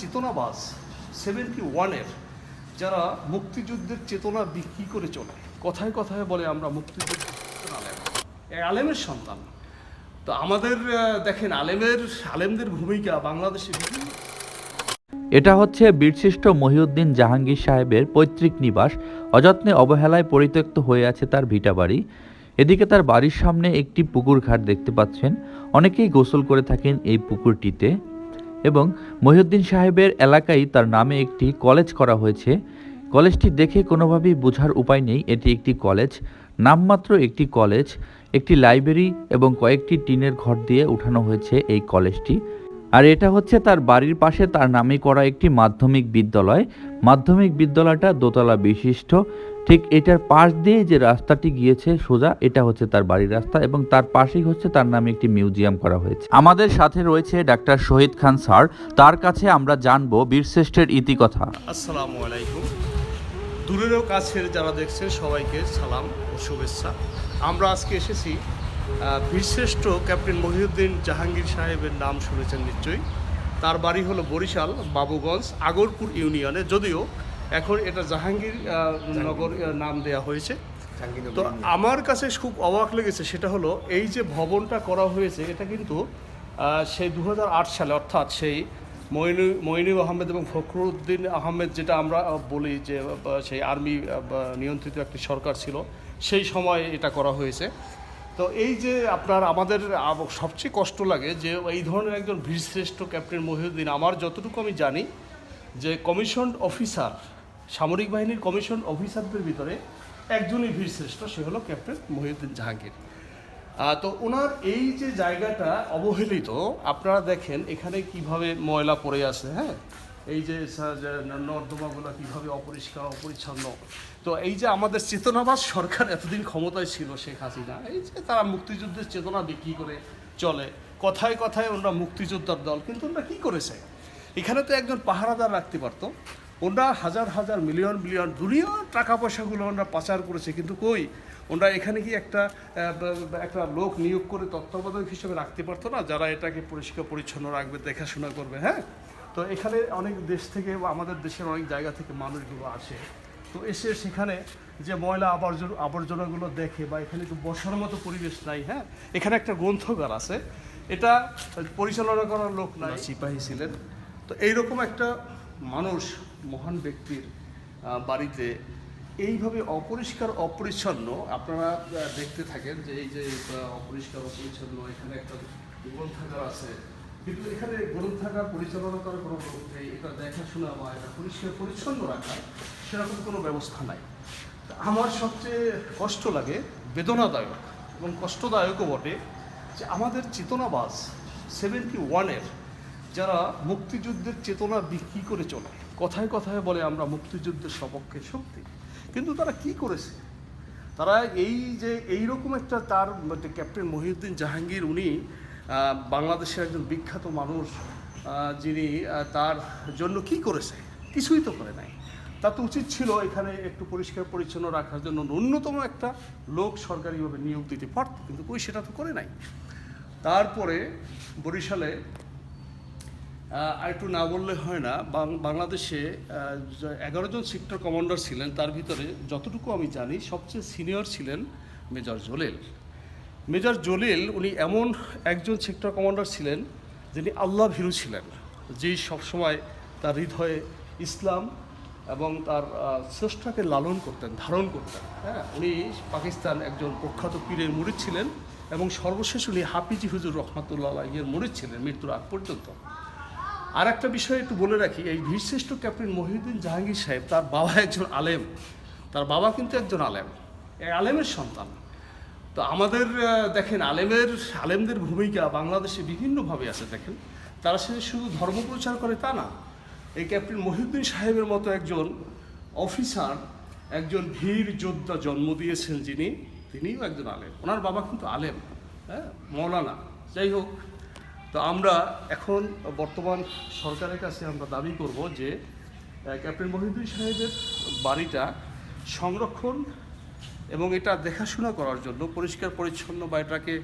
চেতনাবাজ seventy ওয়ানের যারা মুক্তিযুদ্ধের চেতনা বিক্রি করে চলে। কথায় কথায় বলে আমরা মুক্তিযুদ্ধের আলেম। আলেমের সন্তান। তো আমাদের দেখেন, আলেমের, আলেমদের ভূমিকা বাংলাদেশে বিভিন্ন। এটা হচ্ছে বীরশ্রেষ্ঠ মহিউদ্দিন জাহাঙ্গীর সাহেবের পৈতৃক নিবাস। অযত্নে অবহেলায় পরিত্যক্ত হয়ে আছে তার ভিটাবাড়ি এদিকে তার বাড়ির সামনে একটি পুকুর ঘাট দেখতে পাচ্ছেন। অনেকেই গোসল করে থাকেন এই পুকুরটিতে। এবং মহিউদ্দিন সাহেবের এলাকায় তার নামে একটি কলেজ করা হয়েছে। কলেজটি দেখে কোনোভাবেই বোঝার উপায় নেই। এটি একটি কলেজ, নামমাত্র একটি কলেজ, একটি লাইব্রেরি এবং কয়েকটি টিনের ঘর দিয়ে উঠানো হয়েছে এই কলেজটি। আর এটা হচ্ছে তার বাড়ির পাশে তার নামে করা একটি মাধ্যমিক বিদ্যালয়। মাধ্যমিক বিদ্যালয়টা দোতলা বিশিষ্ট। ঠিক এটার পাশ দিয়ে যে রাস্তাটি গিয়েছে সোজা, এটা হচ্ছে তার বাড়ির রাস্তা এবং তার পাশেই হচ্ছে তার নামে একটি মিউজিয়াম করা হয়েছে। আমাদের সাথে রয়েছে ডাক্তার শহীদ খান স্যার। তার কাছে আমরা জানব বীরশ্রেষ্ঠের ইতিকথা। আসসালামু আলাইকুম। দূরেরও কাছের যারা দেখছেন, সবাইকে সালাম ও শুভেচ্ছা। আমরা আজকে এসেছি বীরশ্রেষ্ঠ ক্যাপ্টেন মহিউদ্দিন জাহাঙ্গীর সাহেবের নাম শুনেছেন নিশ্চয়ই। তার বাড়ি হলো বরিশাল, বাবুগঞ্জ, আগরপুর ইউনিয়নে। যদিও এখন এটা জাহাঙ্গীর নগর নাম দেয়া হয়েছে। তো আমার কাছে খুব অবাক লেগেছে সেটা হলো এই যে ভবনটা করা হয়েছে এটা কিন্তু সেই দু হাজার আট সালে অর্থাৎ সেই মইনু মইনু আহমেদ এবং ফখরুদ্দিন আহমেদ যেটা আমরা বলি যে সেই আর্মি নিয়ন্ত্রিত একটি সরকার ছিল সেই সময় এটা করা হয়েছে। তো এই যে আপনার আমাদের সবচেয়ে কষ্ট লাগে যে এই ধরনের একজন বীরশ্রেষ্ঠ ক্যাপ্টেন মহিউদ্দিন আমার যতটুকু আমি জানি যে কমিশন অফিসার সামরিক বাহিনীর কমিশন অফিসারদের ভিতরে একজনই বীরশ্রেষ্ঠ সে হলো ক্যাপ্টেন মহিউদ্দিন জাহাঙ্গীর। তো ওনার এই যে জায়গাটা অবহেলিত, আপনারা দেখেন এখানে কীভাবে ময়লা পড়ে আছে হ্যাঁ? এই যে নর্দমাগুলো কীভাবে অপরিষ্কার, অপরিচ্ছন্ন। তো এই যে আমাদের চেতনাবাদ সরকার এতদিন ক্ষমতায় ছিল, শেখ হাসিনা, এই যে তারা মুক্তিযুদ্ধের চেতনা বিক্রি করে চলে? কথায় কথায় ওনারা মুক্তিযোদ্ধার দল, কিন্তু ওনারা কী করেছে? এখানে তো একজন পাহারাদার রাখতে পারতো ওনারা হাজার হাজার মিলিয়ন মিলিয়ন দুনিয়ার টাকা পয়সাগুলো ওনারা পাচার করেছে। কিন্তু কই? ওনারা এখানে কি একটা একটা লোক নিয়োগ করে তত্ত্বাবধায়ক হিসেবে রাখতে পারতো না? যারা এটাকে পরিষ্কার পরিচ্ছন্ন রাখবে দেখাশোনা করবে হ্যাঁ? তো এখানে অনেক দেশ থেকে বা আমাদের দেশের অনেক জায়গা থেকে মানুষগুলো আসে। তো এসে সেখানে যে ময়লা আবর্জনা আবর্জনাগুলো দেখে বা এখানে তো বসার মতো পরিবেশ নাই হ্যাঁ? এখানে একটা গ্রন্থগার আছে। এটা পরিচালনা করার লোক নাই। সিপাহী ছিলেন। তো এইরকম একটা মানুষ মহান ব্যক্তির বাড়িতে এইভাবে অপরিষ্কার, অপরিচ্ছন্ন আপনারা দেখতে থাকেন যে এই যে অপরিষ্কার, অপরিচ্ছন্ন, এখানে একটা গ্রন্থাগার আছে। কিন্তু এখানে গ্রন্থাগার পরিচালনা করার কোনো লোক নেই, এটা দেখাশোনা বা এটা পরিষ্কার, পরিচ্ছন্ন রাখা, সেরকম কোনো ব্যবস্থা নাই। আমার সবচেয়ে কষ্ট লাগে, বেদনাদায়ক এবং কষ্টদায়কও বটে, যে আমাদের চেতনাবাস সেভেন্টি ওয়ানের যারা মুক্তিযুদ্ধের চেতনা বিক্রি করে চলে কথায় কথায় বলে আমরা মুক্তিযুদ্ধের সপক্ষে শক্তি। কিন্তু তারা কি করেছে? তারা এই যে এইরকম একটা তার ক্যাপ্টেন মহিউদ্দিন জাহাঙ্গীর উনি বাংলাদেশের একজন বিখ্যাত মানুষ যিনি তার জন্য কি করেছে? কিছুই তো করে নাই। তা তো উচিত ছিল এখানে একটু পরিষ্কার পরিচ্ছন্ন রাখার জন্য ন্যূনতম একটা লোক সরকারিভাবে নিয়োগ দিতে পারত, কিন্তু কই সেটা তো করে নাই। তারপরে বরিশালে আর একটু না বললে হয় না বাংলাদেশে এগারো জন সেক্টর কমান্ডার ছিলেন, তার ভিতরে যতটুকু আমি জানি, সবচেয়ে সিনিয়র ছিলেন মেজর জলিল। মেজর জলিল উনি এমন একজন সেক্টর কমান্ডার ছিলেন, যিনি আল্লাহ ভীরু ছিলেন, যেই সবসময় তার হৃদয়ে ইসলাম এবং তার শ্রেষ্ঠাকে লালন করতেন, ধারণ করতেন। হ্যাঁ উনি পাকিস্তান একজন প্রখ্যাত পীরের মুরিদ ছিলেন এবং সর্বশেষ উনি হাফিজি হুজুর রহমাতুল্লাহ এর মুরিদ ছিলেন মৃত্যুর আগ পর্যন্ত। আর একটা বিষয় একটু বলে রাখি, এই বীরশ্রেষ্ঠ ক্যাপ্টেন মহিউদ্দিন জাহাঙ্গীর সাহেব, তার বাবা একজন আলেম। তার বাবা কিন্তু একজন আলেম। এই আলেমের সন্তান। তো আমাদের দেখেন, আলেমের, আলেমদের ভূমিকা বাংলাদেশে বিভিন্নভাবে আছে, দেখেন। তারা সে শুধু ধর্ম প্রচার করে তা না। এই ক্যাপ্টেন মহিউদ্দিন সাহেবের মতো একজন অফিসার, একজন ভীর যোদ্ধা জন্ম দিয়েছেন যিনি, তিনিও একজন আলেম। ওনার বাবা কিন্তু আলেম হ্যাঁ মৌলানা। যাই হোক তো আমরা এখন বর্তমান সরকারের কাছে আমরা দাবি করব যে ক্যাপ্টেন মহিউদ্দিন সাহেবের বাড়িটা সংরক্ষণ এবং এটা দেখাশোনা করার জন্য, পরিষ্কার পরিচ্ছন্ন বা এটাকে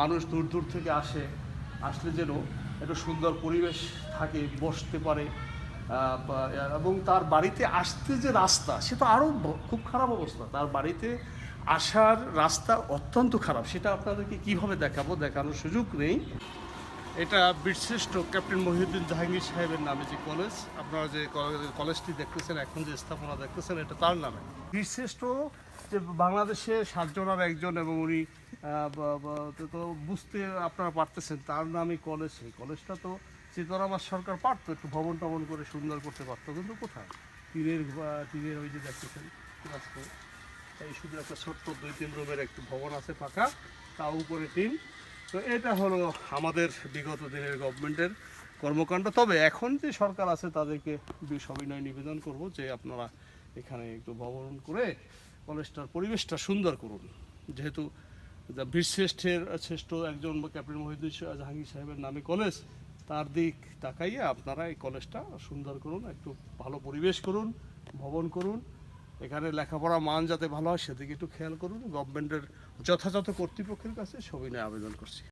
মানুষ দূর দূর থেকে আসে, আসলে যেন একটা সুন্দর পরিবেশ থাকে, বসতে পারে এবং তার বাড়িতে আসতে যে রাস্তা, সে তো আরও খুব খারাপ অবস্থা। তার বাড়িতে আসার রাস্তা অত্যন্ত খারাপ। সেটা আপনাদেরকে কীভাবে দেখাবো, দেখানোর সুযোগ নেই। এটা বীরশ্রেষ্ঠ ক্যাপ্টেন মহিউদ্দিন জাহাঙ্গীর সাহেবের নামে যে কলেজ, আপনারা যে কলে- কলেজটি দেখতেছেন, এখন যে স্থাপনা দেখতেছেন, এটা তার নামে। বীরশ্রেষ্ঠ যে বাংলাদেশে সাতজনের একজন এবং উনি তো- তো বুঝতে আপনারা পারতেছেন তার নামে কলেজ, সেই কলেজটা তো সীতারামার সরকার পারতো, একটু ভবন টবন করে সুন্দর করতে পারতো, কিন্তু কোথায়? টিনের টিনের ওই যে দেখতেছেন। এই শুধু একটা ছোট্ট দুই তিন রুমের একটু ভবন আছে ফাঁকা তাও উপরে টিন। তো এটা হলো আমাদের বিগত দিনের গভর্নমেন্টের কর্মকাণ্ড। তবে এখন যে সরকার আছে, তাদেরকে বি- সবিনয় নিবেদন করব যে আপনারা এখানে একটু ভবন করে কলেজটার পরিবেশটা সুন্দর করুন। যেহেতু বীরশ্রেষ্ঠের শ্রেষ্ঠ একজন ক্যাপ্টেন মহিদুল জাহাঙ্গীর সাহেবের নামে কলেজ, তার দিক তাকাইয়ে আপনারা এই কলেজটা সুন্দর করুন, একটু ভালো পরিবেশ করুন ভবন করুন। এখানে লেখাপড়া মান যাতে ভালো হয় সেদিকে একটু খেয়াল করুন। গভর্নমেন্টের যথাযথ কর্তৃপক্ষের কাছে সবিনয় আবেদন করছি।